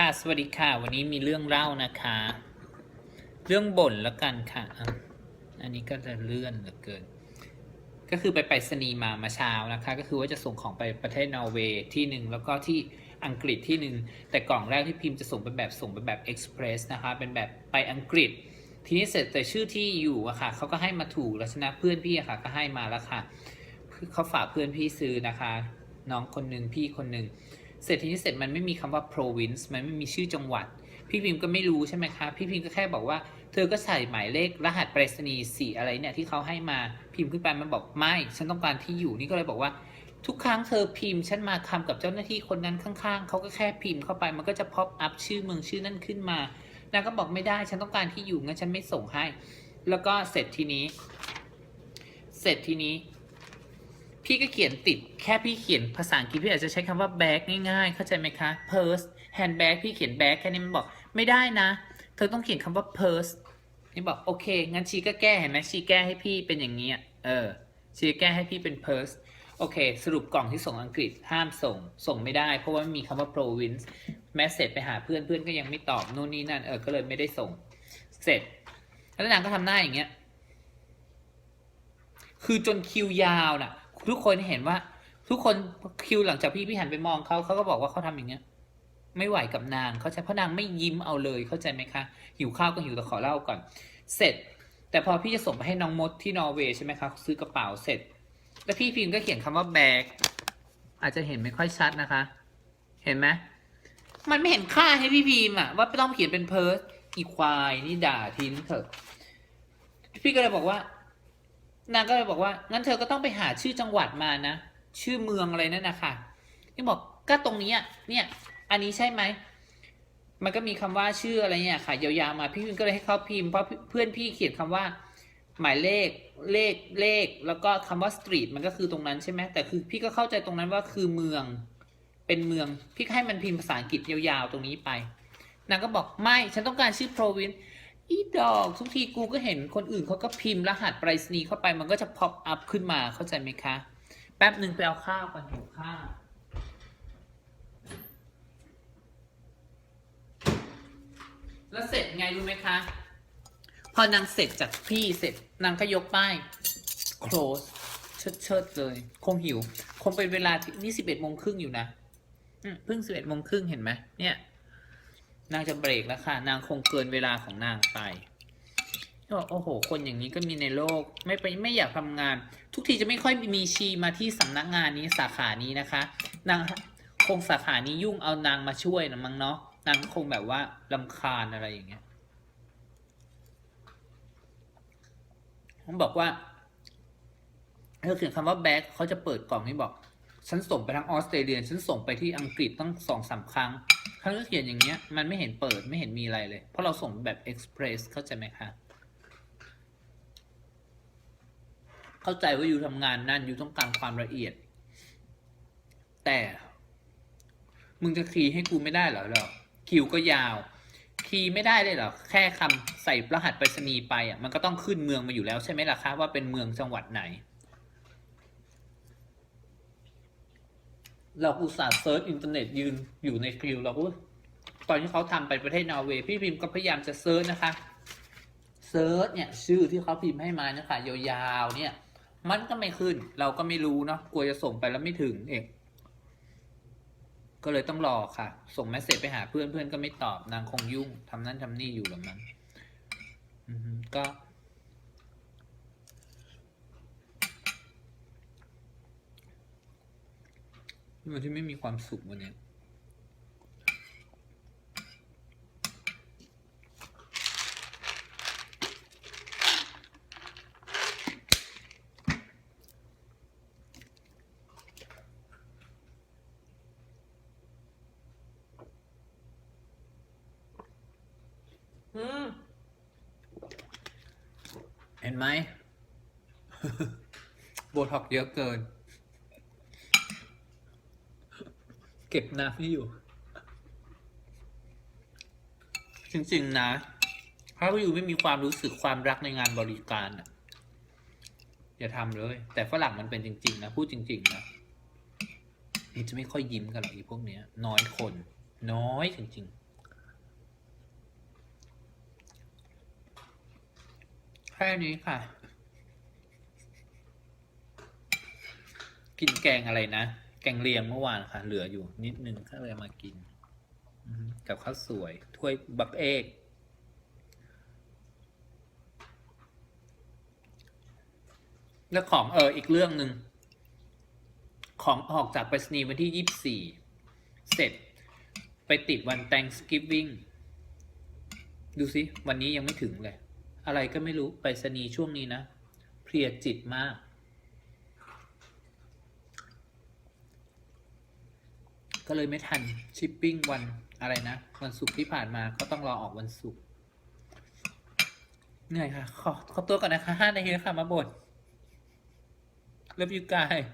ค่ะ สวัสดีค่ะ วันนี้มีเรื่องเล่านะคะ เรื่องบ่นแล้วกันค่ะ อันนี้ก็จะเลื่อนเหลือเกิน ก็คือไปไปรษณีมามาเช้านะคะ ก็คือว่าจะส่งของไปประเทศนอร์เวย์ที่หนึ่งแล้วก็ที่อังกฤษที่หนึ่งแต่กล่องแรกที่พิมพ์จะส่งเป็นแบบส่งเป็นแบบเอ็กซ์เพรสนะคะ เป็นแบบไปอังกฤษ ทีนี้เสร็จแต่ชื่อที่อยู่อะค่ะเขาก็ให้มาถูกแล้วชนะเพื่อนพี่อะค่ะ ก็ให้มาแล้วค่ะเขาฝากเพื่อนพี่ซื้อนะคะ น้องคนหนึ่งพี่คนหนึ่ง เสร็จทีนี้เสร็จมันไม่มีคำว่า province มันไม่มีชื่อจังหวัด พี่พิมพ์ก็ไม่รู้ใช่ไหมคะพี่พิมพ์ก็แค่บอกว่า เธอก็ใส่หมายเลขรหัสไปรษณีย์สีอะไรเนี่ยที่เขาให้มาพิมพ์ขึ้นไปมันบอกไม่ ฉันต้องการที่อยู่นี่ก็เลยบอกว่า ทุกครั้งเธอพิมพ์ฉันมาคำกับเจ้าหน้าที่คนนั้นข้างๆเขาก็แค่พิมพ์เข้าไปมันก็จะ pop up ชื่อเมืองชื่อนั่นขึ้นมานางก็บอกไม่ได้ฉันต้องการที่อยู่งั้นฉันไม่ส่งให้ แล้วก็เสร็จทีนี้ เสร็จทีนี้ พี่ก็เขียนติดแค่พี่เขียนภาษาอังกฤษพี่อาจจะใช้คำว่า bag ง่ายๆ เข้าใจไหมคะ purse handbag พี่เขียน bag แค่นี้มันบอกไม่ได้นะ เธอต้องเขียนคำว่า purse นี่บอกโอเค งั้นชีก็แก้เห็นไหมชีแก้ให้พี่เป็นอย่างนี้อะเออชีแก้ให้พี่เป็น purse โอเค สรุปกล่องที่ส่งอังกฤษห้ามส่ง ส่งไม่ได้ เพราะว่าไม่มีคำว่า province แมสเซจไปหาเพื่อนเพื่อนก็ยังไม่ตอบนู่นนี่นั่นเออก็เลยไม่ได้ส่ง เสร็จ แล้วนางก็ทำหน้าอย่างเงี้ย คือจนคิวยาวน่ะ ทุกคนเห็นว่า ทุกคนคิวหลังจากพี่พี่หันไปมองเขาเขาก็บอกว่าเขาทำอย่างเงี้ย ไม่ไหวกับนางเขาใจเพราะนางไม่ยิ้มเอาเลยเข้าใจไหมคะ หิวข้าวก็หิวแต่ขอเล่าก่อน เสร็จ แต่พอพี่จะส่งไปให้น้องมดที่นอร์เวย์ใช่ไหมคะซื้อกระเป๋าเสร็จ แล้วพี่พิมพ์ก็เขียนคำว่าแบกอาจจะเห็นไม่ค่อยชัดนะคะ เห็นไหมมันไม่เห็นค่าให้พี่พิมพ์อะว่าต้องเขียนเป็นเพิร์สอีควายนี่ด่าทิ้งเถอะพี่ก็เลยบอกว่า นางก็เลยบอกว่างั้นเธอก็ต้องไปหาชื่อจังหวัดมานะ ชื่อเมืองอะไรนั่นนะคะนี่บอกก็ตรงนี้เนี่ย อันนี้ใช่ไหมมันก็มีคำว่าชื่ออะไรเนี่ยค่ะยาวๆมาพี่พิมก็เลยให้เขาพิมพ์เพราะเพื่อนพี่เขียนคำว่า หมายเลขเลขเลข แล้วก็คำว่าสตรีทมันก็คือตรงนั้นใช่ไหมแต่คือพี่ก็เข้าใจตรงนั้นว่าคือเมืองเป็นเมือง พี่ให้มันพิมพ์ภาษาอังกฤษยาวๆตรงนี้ไปนางก็บอกไม่ฉันต้องการชื่อ province อีดอกทุกทีกูก็เห็นคนอื่นเขาก็พิมพ์รหัสไปรษณีย์เข้าไปมันก็จะ pop up ขึ้นมาเข้าใจไหมคะ แป๊บหนึ่งไปเอาข้าวก่อนหิวข้าวแล้วเสร็จไงรู้ไหมคะ พอนางเสร็จจากพี่เสร็จนางก็ยกป้าย close เชิดเชิดเลย คงหิว คงเป็นเวลาที่นี่สิบเอ็ดโมงครึ่งอยู่นะเพิ่งสิบเอ็ดโมงครึ่งเห็นไหมเนี่ย นางจะเบรกแล้วค่ะ นางคงเกินเวลาของนางไปบอกโอ้โห คนอย่างนี้ก็มีในโลก ไม่ไปไม่อยากทำงาน ทุกทีจะไม่ค่อยมีชีมาที่สำนักงานนี้สาขานี้นะคะ นางคงสาขานี้ยุ่งเอานางมาช่วยนะมั้งเนาะ นางคงแบบว่าลำคาญอะไรอย่างเงี้ยผมบอกว่าเธอเขียนคำว่าแบ็คเขาจะเปิดกล่องนี้บอก ฉันส่งไปทั้งออสเตรเลียฉันส่งไปที่อังกฤษตั้งสองสามครั้งเขาก็เขียนอย่างเงี้ย มันไม่เห็นเปิดไม่เห็นมีอะไรเลย เพราะเราส่งแบบเอ็กซ์เพรสเข้าใจไหมคะเข้าใจว่าอยู่ทำงานนั่นอยู่ต้องการความละเอียด แต่ มึงจะคีย์ให้กูไม่ได้เหรอหรอคิวก็ยาว คีย์ไม่ได้เลยเหรอแค่คำใส่รหัสไปรษณีย์ไปอะมันก็ต้องขึ้นเมืองมาอยู่แล้วใช่ไหมล่ะคะว่าเป็นเมืองจังหวัดไหน เราอุตส่าห์เซิร์ชอินเทอร์เน็ตยืนอยู่ในคิวเราก็ตอนที่เขาทำไปประเทศนอร์เวย์พี่พิมพ์ก็พยายามจะเซิร์ชนะคะเซิร์ชเนี่ยชื่อที่เขาพิมพ์ให้มาเนี่ยค่ะยาวๆเนี่ย มันก็ไม่ขึ้น เราก็ไม่รู้เนาะกลัวจะส่งไปแล้วไม่ถึงเองก็เลยต้องรอค่ะ ส่งเมสเซจไปหาเพื่อนเพื่อนก็ไม่ตอบนางคงยุ่งทำนั่นทำนี่อยู่หรือมั้งอื อฮึก็มันที่ไม่มีความสุขวันเนี้ยอืมเห็นไหม โบท็อกซ์เยอะเกิน เก็บน้ำให้อยู่ จริงๆนะ ถ้าอยู่ไม่มีความรู้สึกความรักในงานบริการอะอย่าทำเลย แต่ฝรั่งมันเป็นจริง ๆ นะ พูดจริง ๆ นะมันจะไม่ค่อยยิ้มกันหรอกอีพวกเนี้ย น้อยคน น้อยจริง ๆ แค่นี้ค่ะ กินแกงอะไรนะ แกงเลียงเมื่อวานค่ะ เหลืออยู่นิดนึงก็เลยมากินกับข้าวสวย ถ้วยบักเอกแล้วของเอออีกเรื่องหนึ่งของออกจากไปรษณีย์วันที่ยี่สี่เสร็จไปติดวัน Thanksgiving ดูสิ วันนี้ยังไม่ถึงเลย อะไรก็ไม่รู้ ไปรษณีย์ช่วงนี้นะ เพลียจิตมาก ก็เลยไม่ทันชิปปิ้งวันอะไรนะ วันศุกร์ที่ผ่านมาก็ต้องรอออกวันศุกร์เหนื่อยค่ะ ขอขอตัวก่อนนะคะห้านาทีแล้วค่ะมาบ่น Love you guys